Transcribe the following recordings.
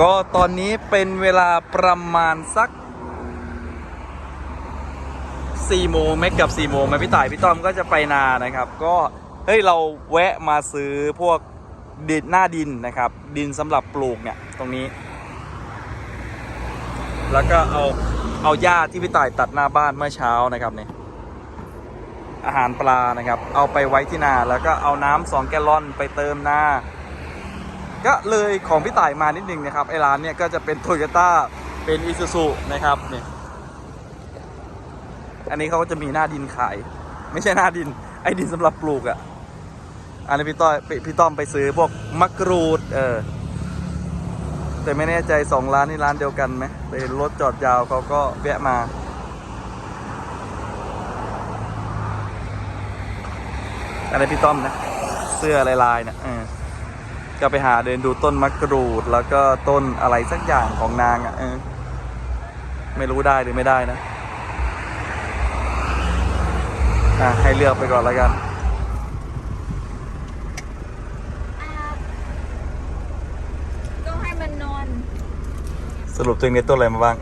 ก็ตอนนี้เป็นเวลาประมาณสัก4โมงไม่เกับ4โมงไหมพี่ต่ายพี่ต้อมก็จะไปนานะครับ ก็เฮ้ยเราแวะมาซื้อพวกดินหน้าดินนะครับ ดินสำหรับปลูกเนี่ยตรงนี้ แล้วก็เอาเอาหญ้าที่พี่ต่ายตัดหน้าบ้านเมื่อเช้านะครับเนี่ยอาหารปลานะครับ เอาไปไว้ที่นาแล้วก็เอาน้ำสองแกลลอนไปเติมหน้า ก็เลยของพี่ต่ายมานิดนึงนะครับไอร้านเนี่ยก็จะเป็นโตโยต้าเป็นอิซูซุนะครับเนี่ยอันนี้เขาก็จะมีหน้าดินขาย ไม่ใช่หน้าดิน ไอ้ดินสำหรับปลูกอะ่ะอันนี้พี่ต้อยพี่พี่ต้อมไปซื้อพวกมะกรูดเออแต่ไม่แน่ใจสองร้านนี่ร้านเดียวกันไหมไปเห็นรถจอดยาวเขาก็แวะมาอะไรพี่ต้อมนะ เสื้อลายๆนะเออ ก็ไปหาเดินดูต้นมะกรูด แล้วก็ต้นอะไรสักอย่างของนางอะ่ะเออไม่รู้ได้หรือไม่ได้นะอะให้เลือกไปก่อนแล้วกันต้องให้มันนอน สรุปตัวเองได้ต้นอะไรมาบ้าง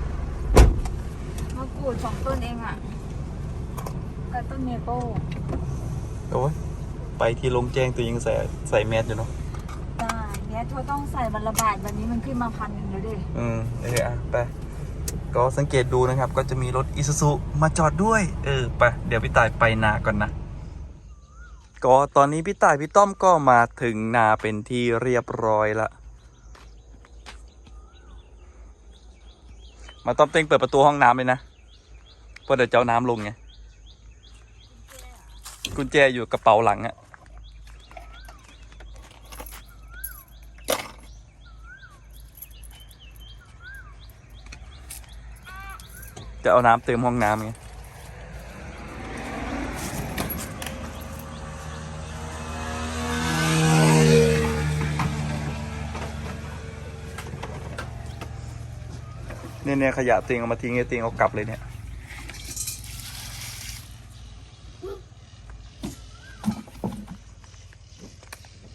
มะกรูดสองต้นเองอะกับต้นเมเปิลโอ้ยไปที่ลงแจ้งตัวยังใส่ใส่แมสอยู่เนาะได้ เนี่ยเขาต้องใส่บรรลบาทวันนี้มันขึ้นมาพันหนึ่งแล้วดิอืมเอออะไปก็สังเกตดูนะครับ ก็จะมีรถอิซูซุมาจอดด้วย เออไปเดี๋ยวพี่ต่ายไปนาก่อนนะ ก็ตอนนี้พี่ต่ายพี่ต้อมก็มาถึงนาเป็นที่เรียบร้อยละมาต้อมเต้งเปิดประตูห้องน้ำเลยนะเพราะเดี๋ยวจะเอาน้ำลงไงกุญแจอยู่กระเป๋าหลังอะ จะเอาน้ำเติมห้องน้ำไงเนี่ยเนี่ยขยะเตียงเอามาทิ้งไอ้เตียงเอากลับเลยเนี่ย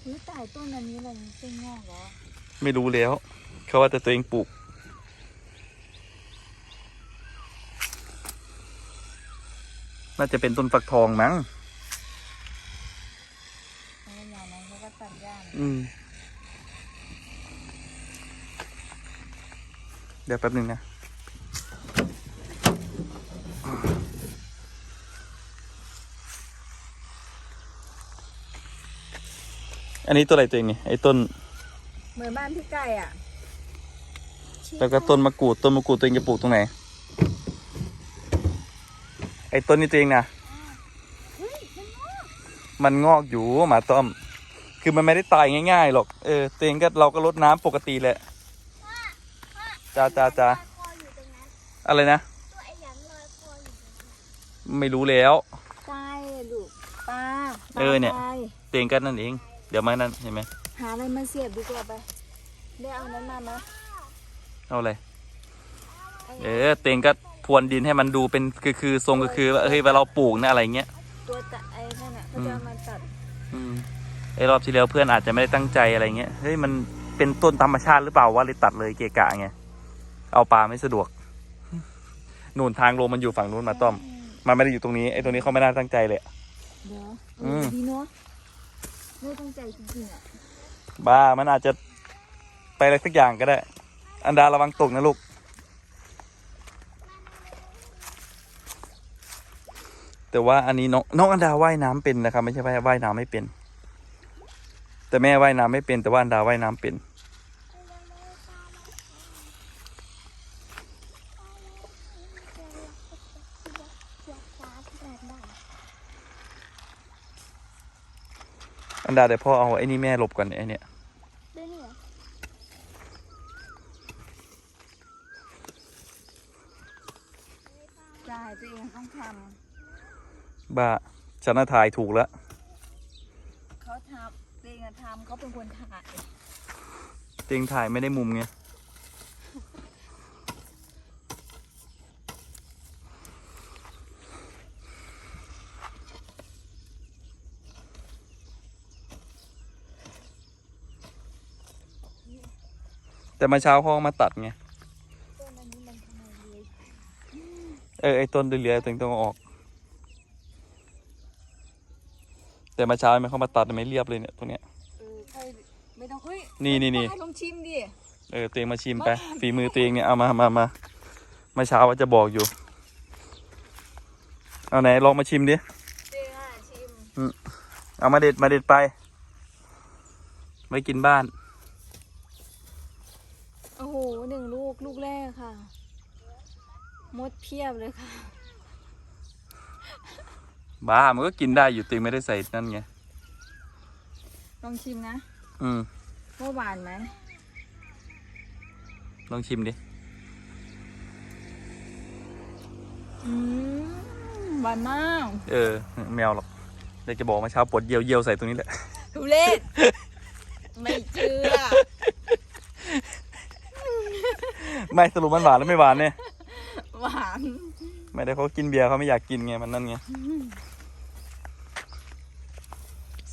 หรือแต่ต้นอันนี้อะไรต้นงอกเหรอ ไม่รู้แล้ว เขาว่าแต่ตัวเองปลูก น่าจะเป็นต้นฟักทองมั้งเอาอย่างนั้นเขาก็ตัดหญ้าอืมเดี๋ยวแป๊บหนึ่งนะ อันนี้ตัวอะไรตัวเองนี่ไอ้ต้น เหมือนบ้านพี่ไก่อะ แล้วก็ต้นมะกรูด ต้นมะกรูดตัวเองจะปลูกตรงไหนไอ้ต้นนี้ตัวเองนะเฮ้ยมันงอกมันงอกอยู่หมาต้อม คือมันไม่ได้ตายง่ายๆหรอก เออตัวเองก็เราก็ลดน้ำปกติแหละจ้าจ้าจ้าคออยู่ตรงนั้นอะไรนะตัวไอ้หยังลอยคออยู่ตรงนั้นไม่รู้แล้วตายลูกปลาปลาเออเนี่ยตายตัวเองก็นั่นเอง เดี๋ยวมานั่นเห็นไหมหาอะไรมาเสียบดีกว่าไปได้เอานั้นมาไหมเอาอะไรไอ้เออตัวเองก็ พรวนดินให้มันดูเป็นคือคือทรงก็คือว่าเฮ้ยเวลาเราปลูกนะอะไรเงี้ย ตัวตะไอ้นั่นอะเขาจะเอามาตัดอืมไอ้รอบที่แล้วเพื่อนอาจจะไม่ได้ตั้งใจอะไรเงี้ย เฮ้ยมันเป็นต้นธรรมชาติหรือเปล่าวะเลยตัดเลยเกะกะไง เอาปลาไม่สะดวกนู่นทางลงมันอยู่ฝั่งนู้นมาต้อม มันไม่ได้อยู่ตรงนี้ ไอ้ตรงนี้เขาไม่น่าตั้งใจเลยเดี๋ยวอืมดีเนาะไม่ตั้งใจจริงๆอะบ้า มันอาจจะไปอะไรสักอย่างก็ได้ อันดาระวังตกนะลูก แต่ว่าอันนี้น้องน้องอันดาว่ายน้ำเป็นนะครับ ไม่ใช่ว่าว่ายน้ำไม่เป็น แต่แม่ว่ายน้ำไม่เป็น แต่ว่าอันดาว่ายน้ำเป็น อันดาเดี๋ยวพ่อเอาไอ้นี่แม่หลบก่อนไอ้เนี่ยด้วยนี่เหรอ ใช่ตัวเองต้องท บ้าฉันน่าถ่ายถูกแล้วำเขาทำตัวเองอะทำเขาเป็นคนถ่ายเตียงถ่ายไม่ได้มุมไงแต่มาเช้าเขาเอามาตัดไงต้นอันนี้มันทำไมเลื้อยเออ ไอ้ต้นเหลือๆถึงต้องเอาออก แต่มาเช้ามันเข้ามาตัดไม่เรียบเลยเนี่ยตรงเนี้ย เออใครไม่ต้องเฮ้ยนี่นี่นี่ ให้ลองชิมดิ เออตัวเองมาชิมไป ฝีมือตัวเองเนี่ยเอามามามาเมื่อเช้าว่าจะบอกอยู่ เอาไหนลองมาชิมดิเจ๊อะชิม เอามาเด็ดมาเด็ดไป ไว้กินบ้าน โอ้โหหนึ่งลูกลูกแรกค่ะ มดเพียบเลยค่ะ บ้ามันก็กินได้อยู่ตัวเองไม่ได้ใส่นั่นไง ลองชิมนะอืมว่าหวานไหมลองชิมดิ อืมหวานมากเออ แมวหรอกอยากจะบอกเมื่อเช้าปวดเยี่ยวเยี่ยวใส่ตรงนี้แหละ ทุเรศไม่เชื่อไม่สรุปมันหวานแล้วไม่หวานเนี่ย หวาน ไม่ได้เขากินเบียร์เขาไม่อยากกินไงมันนั่นไงส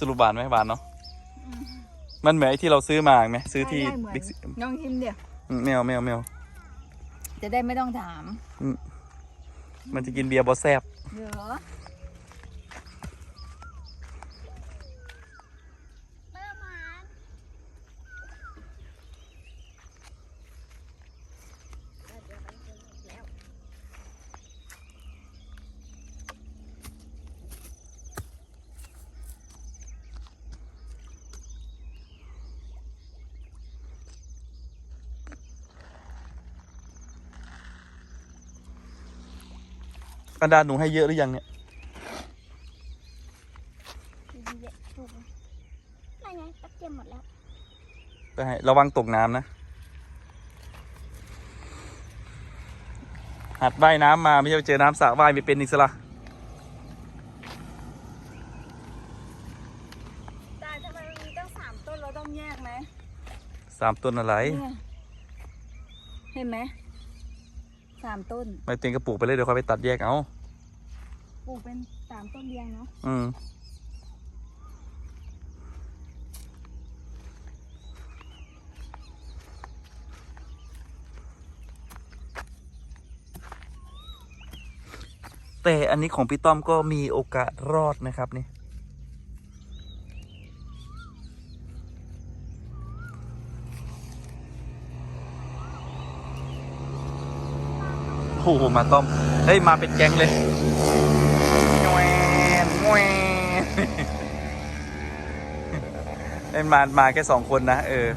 รุปหวานไหมหวานเนาะมันเหมือนไอ้ที่เราซื้อมาไหมซื้อที่ได้เหมือน บิ๊กซีลองชิมเดี๋ยวอืมไม่เอาไม่เอาไม่เอาจะได้ไม่ต้องถาม มันจะกินเบียร์บอแซบเดี๋ยว กระดาษหนูให้เยอะหรือยังเนี่ยดีเยอะถูกไหมไม่ไงแป๊บเดียวหมดแล้วไปให้ระวังตกน้ำนะ หัดว่ายน้ำมาไม่ใช่ไปเจอน้ำสระว่ายไม่เป็นอีกสละแต่ทำไมมันมีตั้งสามต้นเราต้องแยกไหมสามต้นอะไรนี่ไงเห็นไหม สามต้นไม่เต็งกระปุกไปเลยเดี๋ยวเขาไปตัดแยกเอาปลูกเป็นสามต้นเรียงเนาะอืมแต่อันนี้ของพี่ต้อมก็มีโอกาสรอดนะครับนี่ โอ้โหมาต้อม เฮ้ย มาเป็นแก๊งเลยแหวนแหวนเอ้ยมา มาแค่สองคนนะ เออ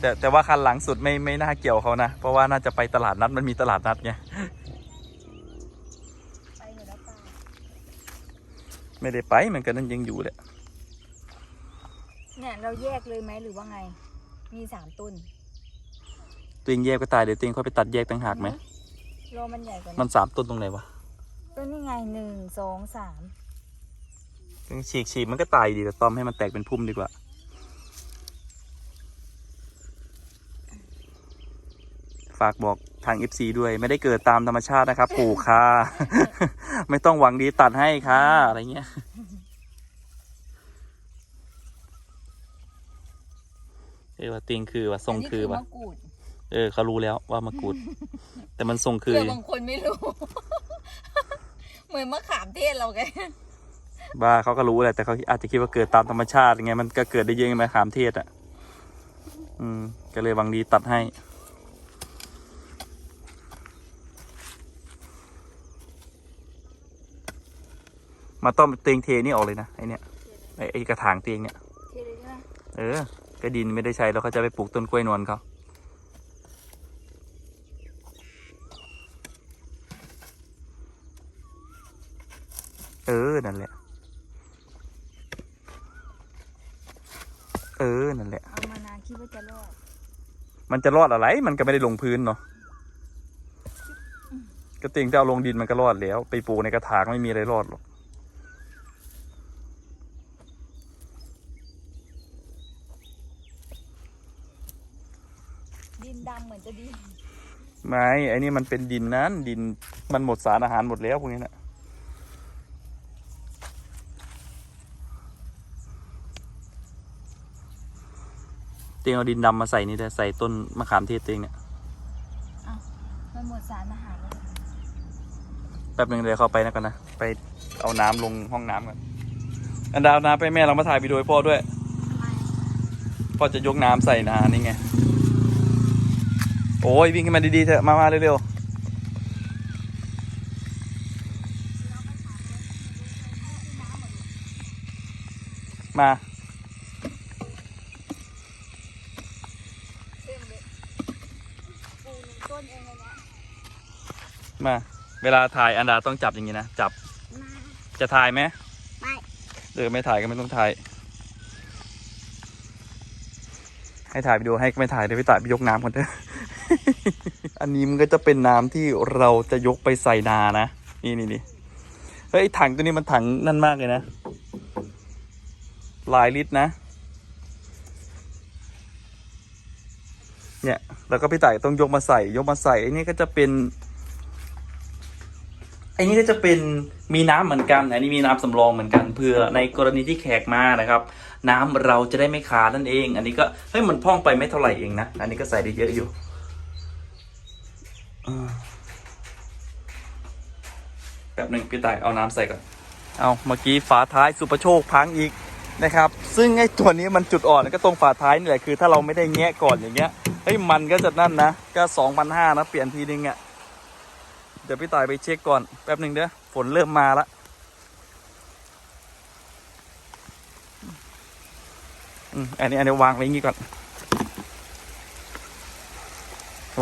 แต่แต่ว่าคันหลังสุดไม่ไม่น่าเกี่ยวเขานะ เพราะว่าน่าจะไปตลาดนัดมันมีตลาดนัดไงไปหมดแล้วป่ไม่ได้ไปมันก็นั่นยังอยู่แหละเนี่ยเราแยกเลยไหมหรือว่าไง มีสามต้น ตัวเองแยกก็ตายเดี๋ยวตัวเองค่อยไปตัดแยกต่างหากไหมรอมันใหญ่กว่ามันี้นสามต้นตรงไหนวะต้นนี่ไงหนึ่งสองสามฉีกฉีกมันก็ตายดีแต่ต้อมให้มันแตกเป็นพุ่มดีกว่า ฝากบอกทาง FC ด้วยไม่ได้เกิดตามธรรมชาตินะครับ ปลูกค่ะ ไม่ต้องหวังดีตัดให้ค่ะอะไรเงี้ย เออว่าติงคือว่าทรงคืออันว่านี้มะกรูด เออเขารู้แล้วว่ามากรูด แต่มันทรงคือเผื่อบางคนไม่รู้ เหมือนมะขามเทศเราไงบ้าเขาก็รู้แหละแต่เขาอาจจะคิดว่าเกิดตามธรรมชาติไงมันก็เกิดได้เยอะไงมะขามเทศอะ อืม ก็เลยหวังดีตัดให้มาต้อมเตียงเทนี่ออกเลยนะไอเนี้ยไอไอกระถางเตียงเนี่ยเทเลยใช่ไหมเออก็ดินไม่ได้ใช้แล้วเขาจะไปปลูกต้นกล้วยนวลเขา เออ นั่นแหละ เออ นั่นแหละ เอามานานคิดว่าจะรอดมันจะรอดอะไร มันก็ไม่ได้ลงพื้นเนาะก็เตียงจะเอาลงดินมันก็รอดแล้ว ไปปลูกในกระถางไม่มีอะไรรอดหรอก ดินดำเหมือนจะดี ไม่ไอ้นี่มันเป็นดินนั้น ดินมันหมดสารอาหารหมดแล้วพวกนี้นะ เตองเอาดินดำมาใส่นี่ได้ใส่ต้นมะขามเทศตัวเองเนี่ยมันหมดสารอาหารแล้วแป๊บหนึงเดี๋ยวเข้าไปนะก่อนนะ ไปเอาน้ำลงห้องน้ำก่อนอันดาวน้ำไปแม่เรามาถ่ายวิดีโอให้พ่อด้วย ทำไมพ่อจะยกน้ำใส่นานี่ไง โอ้ยวิ่งขึ้นมาดีๆเถอะ มามาเร็วๆ มา เต็มเลยปูหนึ่งต้นเองเลยนะ มา เวลาถ่ายอันดาต้องจับอย่างนี้นะ จับมาจะถ่ายไหมไม่เออไม่ถ่ายก็ไม่ต้องถ่าย ให้ถ่ายวิดีโอให้ก็ไม่ถ่ายเดี๋ยวพี่ต่ายไปยกน้ำก่อนเถอะ อันนี้มันก็จะเป็นน้ำที่เราจะยกไปใส่นานะ นี่นี่นี่เฮ้ยไอ้ถังตัวนี้มันถังนั่นมากเลยนะ หลายลิตรนะ เนี่ย แล้วก็พี่ต่ายต้องยกมาใส่ ยกมาใส่ไอ้นี่ก็จะเป็นไอ้นี่ก็จะเป็นมีน้ำเหมือนกันอันนี้มีน้ำสำรองเหมือนกันเพื่อในกรณีที่แขกมานะครับ น้ำเราจะได้ไม่ขาดนั่นเอง อันนี้ก็เฮ้ยมันพองไปไม่เท่าไหร่เองนะอันนี้ก็ใส่ได้เยอะอยู่แป๊บหนึ่งพี่ต่ายเอาน้ำใส่ก่อนเอาเมื่อกี้ฝาท้ายสุประโชคพังอีกนะครับ ซึ่งไอ้ตัวนี้มันจุดอ่อนก็ตรงฝาท้ายนี่แหละคือ ถ้าเราไม่ได้แงะก่อนอย่างเงี้ยเฮ้ยมันก็จะนั่นนะก็สองพันห้านะเปลี่ยนทีนึงอะ่ะ เดี๋ยวพี่ต่ายไปเช็คก่อน แป๊บหนึ่งเด้อฝนเริ่มมาละอืมอันนี้อันนี้วางไว้อย่างงี้ก่อน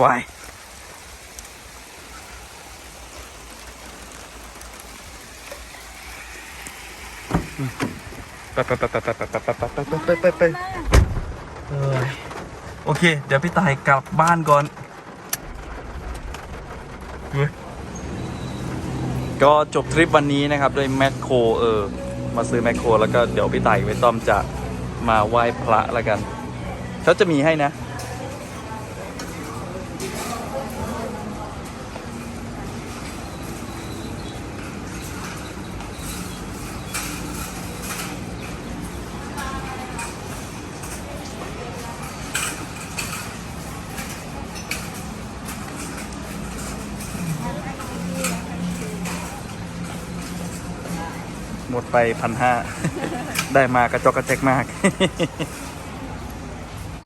วายไปไปไปไปไปไปไปไปไปไปไปไปไปโอเค เดี๋ยวพี่ตายกลับบ้านก่อนเฮ้ย ก็จบทริปวันนี้นะครับด้วยแมคโครเออ มาซื้อแมคโครแล้วก็เดี๋ยวพี่ไต่ไปต้อมจะมาไหว้พระแล้วกันเขาจะมีให้นะ หมดไปพันห้าได้มากระจอกกระแจกมาก